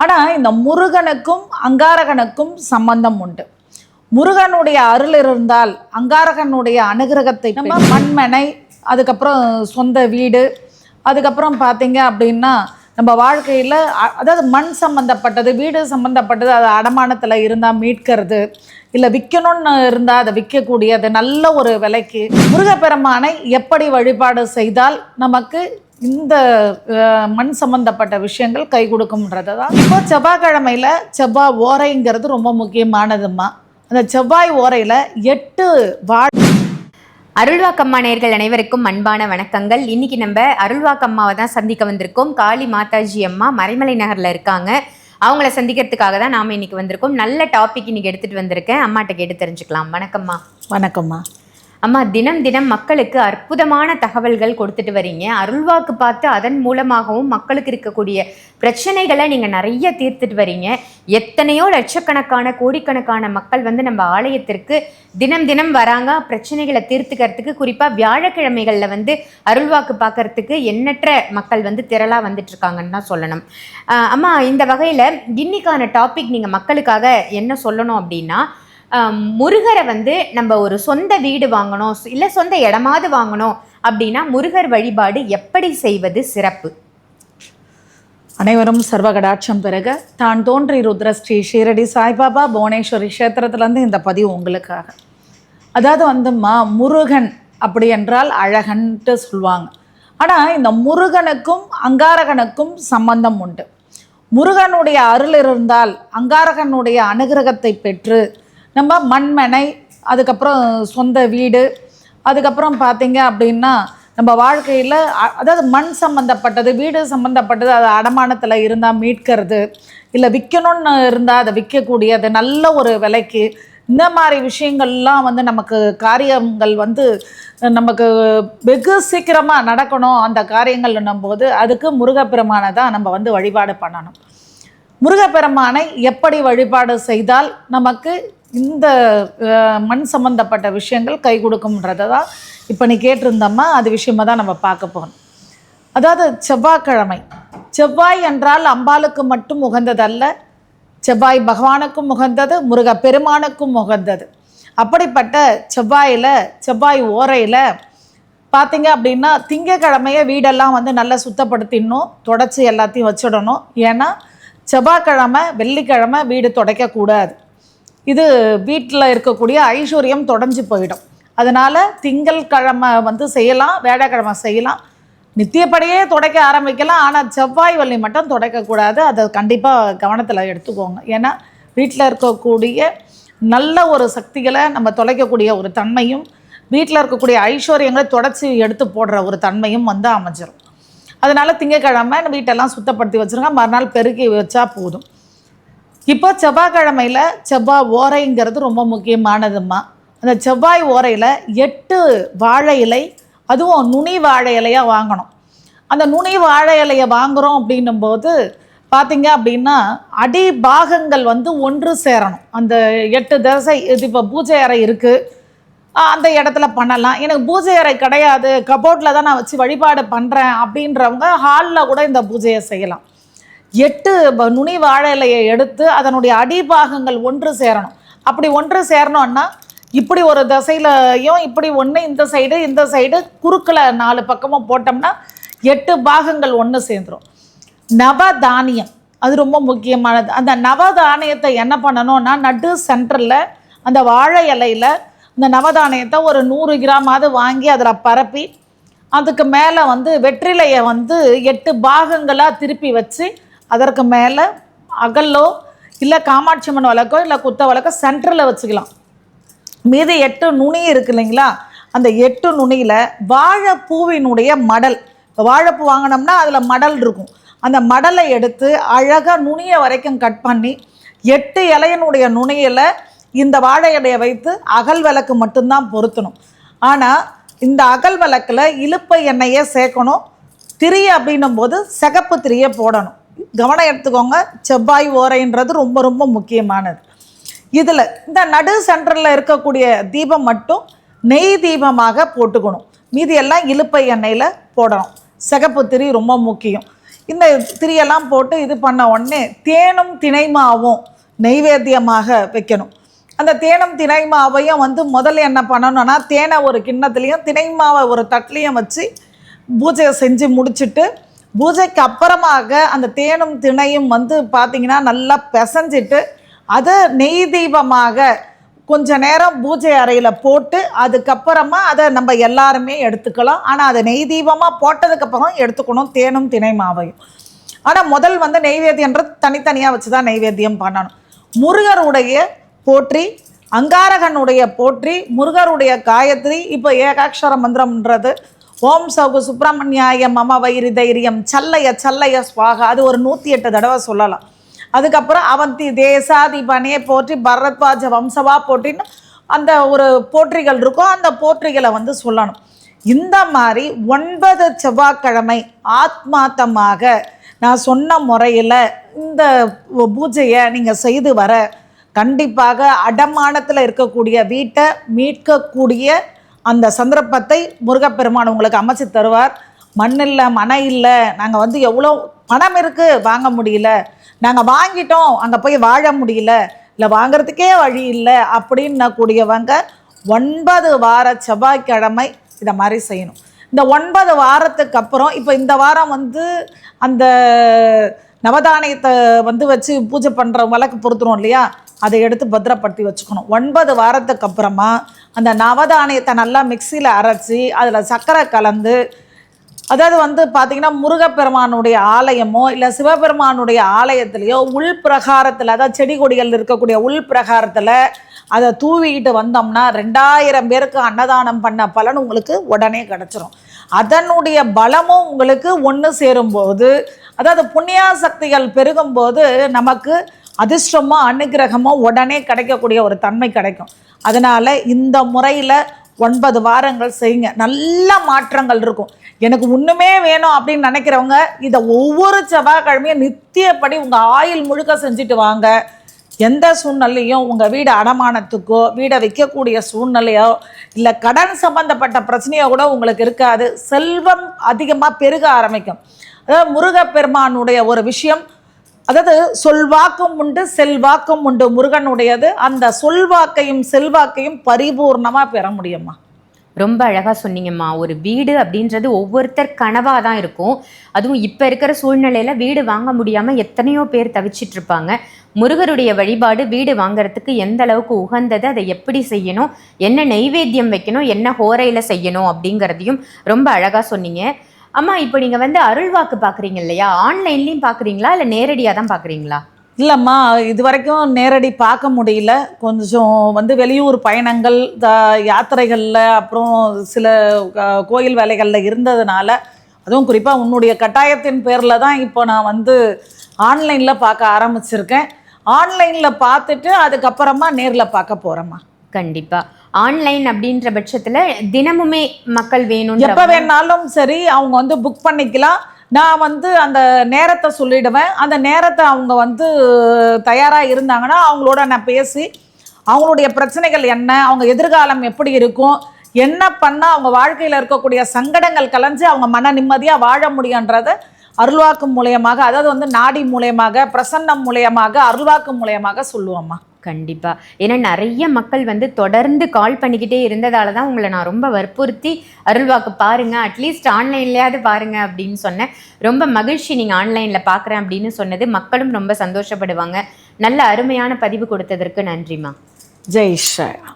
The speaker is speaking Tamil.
ஆனால் இந்த முருகனுக்கும் அங்காரகனுக்கும் சம்பந்தம் உண்டு. முருகனுடைய அருள் இருந்தால் அங்காரகனுடைய அனுகிரகத்தை நம்ம மண்மனை அதுக்கப்புறம் சொந்த வீடு அதுக்கப்புறம் பார்த்தீங்க அப்படின்னா நம்ம வாழ்க்கையில் அதாவது மண் சம்மந்தப்பட்டது வீடு சம்மந்தப்பட்டது அது அடமானத்தில் இருந்தால் மீட்கிறது இல்லை விற்கணும்னு இருந்தால் அதை விற்கக்கூடியது நல்ல ஒரு விலைக்கு முருகப்பெருமானை எப்படி வழிபாடு செய்தால் நமக்கு இந்த மண் சம்பந்தப்பட்ட விஷயங்கள் கை கொடுக்கும்ன்றது தான். இப்போ செவ்வாய்க்கிழமையில் செவ்வாய் ஓரைங்கிறது ரொம்ப முக்கியமானதும்மா. அந்த செவ்வாய் ஓரையில் எட்டு வா அருள்வாக்கம்மா நேர்கள் அனைவருக்கும் அன்பான வணக்கங்கள். இன்னைக்கு நம்ம அருள்வாக்கம்மாவை தான் சந்திக்க வந்திருக்கோம். காளி மாதாஜி அம்மா மறைமலை நகர்ல இருக்காங்க. அவங்கள சந்திக்கிறதுக்காக தான் நாம இன்னைக்கு வந்திருக்கோம். நல்ல டாபிக் இன்னைக்கு எடுத்துட்டு வந்திருக்கேன். அம்மாட்ட கேட்டு தெரிஞ்சுக்கலாம். வணக்கம்மா. வணக்கம்மா. அம்மா தினம் தினம் மக்களுக்கு அற்புதமான தகவல்கள் கொடுத்துட்டு வரீங்க. அருள்வாக்கு பார்த்து அதன் மூலமாகவும் மக்களுக்கு இருக்கக்கூடிய பிரச்சனைகளை நீங்கள் நிறைய தீர்த்துட்டு வரீங்க. எத்தனையோ லட்சக்கணக்கான கோடிக்கணக்கான மக்கள் வந்து நம்ம ஆலயத்திற்கு தினம் தினம் வராங்க. பிரச்சனைகளை தீர்த்துக்கிறதுக்கு குறிப்பாக வியாழக்கிழமைகளில் வந்து அருள்வாக்கு பார்க்கறதுக்கு எண்ணற்ற மக்கள் வந்து திரளாக வந்துட்டுருக்காங்கன்னு தான் சொல்லணும். அம்மா இந்த வகையில் இன்னைக்கான டாபிக் நீங்கள் மக்களுக்காக என்ன சொல்லணும் அப்படின்னா முருகரை வந்து நம்ம ஒரு சொந்த வீடு வாங்கணும் இல்லை சொந்த இடமாவது வாங்கணும் அப்படின்னா முருகர் வழிபாடு எப்படி செய்வது சிறப்பு? அனைவரும் சர்வகடாட்சம் பிறகு தான் தோன்றி ருத்ரஸ்ரீ ஷீரடி சாய்பாபா புவனேஸ்வரி க்ஷேத்திரத்துலேருந்து இந்த பதிவு உங்களுக்காக. அதாவது வந்தும்மா முருகன் அப்படி என்றால் அழகன்ட்டு சொல்லுவாங்க. ஆனால் இந்த முருகனுக்கும் அங்காரகனுக்கும் சம்பந்தம் உண்டு. முருகனுடைய அருள் இருந்தால் அங்காரகனுடைய அனுகிரகத்தை பெற்று நம்ம மண்மனை அதுக்கப்புறம் சொந்த வீடு அதுக்கப்புறம் பார்த்தீங்க அப்படின்னா நம்ம வாழ்க்கையில் அதாவது மண் சம்மந்தப்பட்டது வீடு சம்மந்தப்பட்டது அது அடமானத்தில் இருந்தால் மீட்கிறது இல்லை விற்கணும்னு இருந்தால் அதை விற்கக்கூடியது நல்ல ஒரு விலைக்கு இந்த மாதிரி விஷயங்கள்லாம் வந்து நமக்கு காரியங்கள் வந்து நமக்கு வெகு சீக்கிரமாக நடக்கணும் அந்த காரியங்கள் போது அதுக்கு முருகப்பெருமானை தான் நம்ம வந்து வழிபாடு பண்ணணும். முருகப்பெருமானை எப்படி வழிபாடு செய்தால் நமக்கு இந்த மண் சம்பந்தப்பட்ட விஷயங்கள் கை கொடுக்கும்ன்றதை தான் இப்போ நீ கேட்டிருந்தம்மா. அது விஷயமாக தான் நம்ம பார்க்க போகணும் அதாவது செவ்வாய்க்கிழமை. செவ்வாய் என்றால் அம்பாளுக்கு மட்டும் உகந்ததல்ல. செவ்வாய் பகவானுக்கும் உகந்தது முருகப்பெருமானுக்கும் உகந்தது. அப்படிப்பட்ட செவ்வாயில் செவ்வாய் ஓரையில் பார்த்தீங்க அப்படின்னா திங்கக்கிழமையை வீடெல்லாம் வந்து நல்லா சுத்தப்படுத்திடணும் தொடச்சி எல்லாத்தையும் வச்சிடணும். ஏன்னா செவ்வாய்க்கிழமை வெள்ளிக்கிழமை வீடு துடைக்கக்கூடாது. இது வீட்டில் இருக்கக்கூடிய ஐஸ்வர்யம் தொடஞ்சு போயிடும். அதனால் திங்கள் கிழமை வந்து செய்யலாம் வேடக்கிழமை செய்யலாம். நித்தியப்படியே துடைக்க ஆரம்பிக்கலாம். ஆனால் செவ்வாய் வள்ளி மட்டும் துடைக்கக்கூடாது. அதை கண்டிப்பாக கவனத்தில் எடுத்துக்கோங்க. ஏன்னா வீட்டில் இருக்கக்கூடிய நல்ல ஒரு சக்திகளை நம்ம தொலைக்கக்கூடிய ஒரு தன்மையும் வீட்டில் இருக்கக்கூடிய ஐஸ்வர்யங்களை தொடச்சி எடுத்து போடுற ஒரு தன்மையும் வந்து அமைஞ்சிரும். அதனால் திங்கக்கிழமை வீட்டெல்லாம் சுத்தப்படுத்தி வச்சுருங்க. மறுநாள் பெருக்கி வச்சா போதும். இப்போ செவ்வாய்க்கிழமையில் செவ்வாய் ஓரைங்கிறது ரொம்ப முக்கியமானதும்மா. அந்த செவ்வாய் ஓரையில் எட்டு வாழை இலை அதுவும் நுனி வாழை இலையாக வாங்கணும். அந்த நுனி வாழை இலையை வாங்குகிறோம் அப்படின்னும்போது பார்த்தீங்க அப்படின்னா அடி பாகங்கள் வந்து ஒன்று சேரணும். அந்த எட்டு தசை இது இப்போ பூஜை அறை இருக்குது அந்த இடத்துல பண்ணலாம். எனக்கு பூஜை அறை கிடையாது. கபோர்டில் தான் நான் வச்சு வழிபாடு பண்ணுறேன் அப்படின்றவங்க ஹாலில் கூட இந்த பூஜையை செய்யலாம். எட்டு நுனி வாழை இலையை எடுத்து அதனுடைய அடிபாகங்கள் ஒன்று சேரணும். அப்படி ஒன்று சேரணும்னா இப்படி ஒரு திசையிலையும் இப்படி ஒன்று இந்த சைடு இந்த சைடு குறுக்கில் நாலு பக்கமும் போட்டோம்னா எட்டு பாகங்கள் ஒன்று சேர்ந்துடும் நவதானியம் அது ரொம்ப முக்கியமானது. அந்த நவதானியத்தை என்ன பண்ணணும்னா நடு சென்டரில் அந்த வாழை இலையில இந்த நவதானியத்தை ஒரு நூறு கிராமாவது வாங்கி அதில் பரப்பி அதுக்கு மேலே வந்து வெற்றிலையை வந்து எட்டு பாகங்களாக திருப்பி வச்சு அதற்கு மேலே அகல்லோ இல்லை காமாட்சி அம்மன் வழக்கோ இல்லை குத்த வழக்கோ சென்டரில் வச்சுக்கலாம். மீதி எட்டு நுனி இருக்கு இல்லைங்களா? அந்த எட்டு நுனியில் வாழைப்பூவினுடைய மடல். இப்போ வாழைப்பூ வாங்கினோம்னா அதில் மடல் இருக்கும். அந்த மடலை எடுத்து அழகாக நுனியை வரைக்கும் கட் பண்ணி எட்டு இலையனுடைய நுனியில் இந்த வாழை இலையை வைத்து அகல் விளக்கு மட்டும்தான் பொருத்தணும். ஆனால் இந்த அகல் விளக்கில் இலுப்பை எண்ணெயை சேர்க்கணும். திரி அப்படின்னும் போது சிகப்பு திரியை போடணும். கவனம் எடுத்துக்கோங்க செவ்வாய் ஓரைன்றது ரொம்ப ரொம்ப முக்கியமானது. இதில் இந்த நடு சென்டரில் இருக்கக்கூடிய தீபம் மட்டும் நெய் தீபமாக போட்டுக்கணும். மீதி எல்லாம் இலுப்பை எண்ணெயில் போடணும். சிகப்பு திரி ரொம்ப முக்கியம். இந்த திரியெல்லாம் போட்டு இது பண்ண உடனே தேனும் திணைமாவும் நெய்வேத்தியமாக வைக்கணும். அந்த தேனும் திணை மாவையும் வந்து முதல்ல என்ன பண்ணணும்னா தேனை ஒரு கிண்ணத்துலேயும் தினை மாவை ஒரு தட்லையும் வச்சு பூஜையை செஞ்சு முடிச்சுட்டு பூஜைக்கு அப்புறமாக அந்த தேனும் திணையும் வந்து பார்த்திங்கன்னா நல்லா பிசைஞ்சிட்டு அதை நெய் தீபமாக கொஞ்ச நேரம் பூஜை அறையில் போட்டு அதுக்கப்புறமா அதை நம்ம எல்லாருமே எடுத்துக்கலாம். ஆனால் அதை நெய் தீபமாக போட்டதுக்கப்புறம் எடுத்துக்கணும் தேனும் திணை மாவையும் ஆனால் முதல் வந்து நெய்வேத்தியன்றது தனித்தனியாக வச்சு தான் நெய்வேத்தியம் பண்ணணும். முருகருடைய போற்றி அங்காரகனுடைய போற்றி முருகருடைய காயத்ரி இப்போ ஏகாட்சர மந்திரம்ன்றது. ஓம் சௌகு சுப்பிரமணியாயம் மம வைரி தைரியம் சல்லைய சல்லைய ஸ்வாகா அது ஒரு நூற்றி எட்டு தடவை சொல்லலாம். அதுக்கப்புறம் அவந்தி தேசாதிபனே போற்றி பரத்வாஜ வம்சவா போற்றின்னு அந்த ஒரு போற்றிகள் இருக்கும் அந்த போற்றிகளை வந்து சொல்லணும். இந்த மாதிரி ஒன்பது செவ்வாய்க்கிழமை ஆத்மாத்தமாக நான் சொன்ன முறையில் இந்த பூஜையை நீங்கள் செய்து வர கண்டிப்பாக அடமானத்தில் இருக்கக்கூடிய வீட்டை மீட்கக்கூடிய அந்த சந்தர்ப்பத்தை முருகப்பெருமான் உங்களுக்கு அமைச்சு தருவார். மண் இல்லை மனை இல்லை நாங்கள் வந்து எவ்வளோ பணம் இருக்குது வாங்க முடியல. நாங்கள் வாங்கிட்டோம் அங்கே போய் வாழ முடியல. இல்லை வாங்கிறதுக்கே வழி இல்லை அப்படின்ன கூடியவங்க ஒன்பது வார செவ்வாய்க்கிழமை இதை மாதிரி செய்யணும். இந்த ஒன்பது வாரத்துக்கு அப்புறம் இப்போ இந்த வாரம் வந்து அந்த நவதானியத்தை வந்து வச்சு பூஜை பண்ணுற வழக்கு பொருத்துறோம் இல்லையா? அதை எடுத்து பத்திரப்படுத்தி வச்சுக்கணும். ஒன்பது வாரத்துக்கு அப்புறமா அந்த நவதானியத்தை நல்லா மிக்சியில் அரைச்சி அதில் சர்க்கரை கலந்து அதாவது வந்து பார்த்திங்கன்னா முருகப்பெருமானுடைய ஆலயமோ இல்லை சிவபெருமானுடைய ஆலயத்துலேயோ உள் பிரகாரத்தில் அதாவது செடி கொடிகள் இருக்கக்கூடிய உள் பிரகாரத்தில் அதை தூவிக்கிட்டு வந்தோம்னா ரெண்டாயிரம் பேருக்கு அன்னதானம் பண்ண பலன் உங்களுக்கு உடனே கிடச்சிரும். அதனுடைய பலமும் உங்களுக்கு ஒன்று சேரும்போது அதாவது புண்ணியா சக்திகள் பெருகும்போது நமக்கு அதிர்ஷ்டமோ அனுகிரகமோ உடனே கிடைக்கக்கூடிய ஒரு தன்மை கிடைக்கும். அதனால் இந்த முறையில் ஒன்பது வாரங்கள் செய்யுங்க. நல்ல மாற்றங்கள் இருக்கும். எனக்கு ஒன்றுமே வேணும் அப்படின்னு நினைக்கிறவங்க இதை ஒவ்வொரு செவ்வாய்க்கிழமையும் நித்தியப்படி உங்கள் ஆயில் முழுக்க செஞ்சுட்டு வாங்க. எந்த சூழ்நிலையும் உங்கள் வீடு அடமானத்துக்கோ வீடை விற்கக்கூடிய சூழ்நிலையோ இல்லை கடன் சம்பந்தப்பட்ட பிரச்சனையோ கூட உங்களுக்கு இருக்காது. செல்வம் அதிகமாக பெருக ஆரம்பிக்கும். அதாவது முருகப்பெருமானுடைய ஒரு விஷயம் அதாவது சொல்வாக்கும் உண்டு செல்வாக்கும் உண்டு. முருகனுடையது. அந்த சொல்வாக்கையும் செல்வாக்கையும் பரிபூர்ணமாக பெற முடியுமா? ரொம்ப அழகாக சொன்னீங்கம்மா. ஒரு வீடு அப்படின்றது ஒவ்வொருத்தர் கனவாக தான் இருக்கும். அதுவும் இப்போ இருக்கிற சூழ்நிலையில் வீடு வாங்க முடியாமல் எத்தனையோ பேர் தவிச்சிட்டு இருப்பாங்க. முருகருடைய வழிபாடு வீடு வாங்குறதுக்கு எந்த அளவுக்கு உகந்தது அதை எப்படி செய்யணும் என்ன நெய்வேத்தியம் வைக்கணும் என்ன ஹோரையில் செய்யணும் அப்படிங்கிறதையும் ரொம்ப அழகாக சொன்னீங்க. அம்மா இப்போ நீங்க வந்து அருள்வாக்கு பாக்குறீங்க இல்லையா? ஆன்லைன்லயும் பாக்குறீங்களா? இல்ல நேரடியா தான் பாக்குறீங்களா? இல்லைம்மா இது வரைக்கும் நேரடி பார்க்க முடியல. கொஞ்சம் வந்து வெளியூர் பயணங்கள் த யாத்திரைகளில் அப்புறம் சில கோயில் வேலைகளில் இருந்ததுனால அதுவும் குறிப்பாக உன்னுடைய கட்டாயத்தின் பேரில் தான் இப்போ நான் வந்து ஆன்லைனில் பார்க்க ஆரம்பிச்சிருக்கேன். ஆன்லைனில் பார்த்துட்டு அதுக்கப்புறமா நேரில் பார்க்க போகிறேம்மா கண்டிப்பா. ஆன்லைன் அப்படின்ற பட்சத்துல தினமுமே மக்கள் வேணும் எப்போ வேணாலும் சரி அவங்க வந்து புக் பண்ணிக்கலாம். நான் வந்து அந்த நேரத்தை சொல்லிடுவேன். அந்த நேரத்தை அவங்க வந்து தயாராக இருந்தாங்கன்னா அவங்களோட நான் பேசி அவங்களுடைய பிரச்சனைகள் என்ன அவங்க எதிர்காலம் எப்படி இருக்கும் என்ன பண்ணால் அவங்க வாழ்க்கையில் இருக்கக்கூடிய சங்கடங்கள் கலைஞ்சு அவங்க மன நிம்மதியாக வாழ முடியுன்றதை அருள்வாக்கு மூலியமாக அதாவது வந்து நாடி மூலியமாக பிரசன்னம் மூலியமாக அருள்வாக்கு மூலியமாக சொல்லுவோம்மா. கண்டிப்பாக ஏன்னா நிறைய மக்கள் வந்து தொடர்ந்து கால் பண்ணிக்கிட்டே இருந்ததால தான் உங்களை நான் ரொம்ப வற்புறுத்தி அருள்வாக்கு பாருங்கள் அட்லீஸ்ட் ஆன்லைன்லையாவது பாருங்கள் அப்படின்னு சொன்னேன். ரொம்ப மகிழ்ச்சி நீங்கள் ஆன்லைனில் பார்க்குறேன் அப்படின்னு சொன்னது. மக்களும் ரொம்ப சந்தோஷப்படுவாங்க. நல்ல அருமையான பதிவு கொடுத்ததற்கு நன்றிம்மா. ஜெய் ஸ்ரீராம்.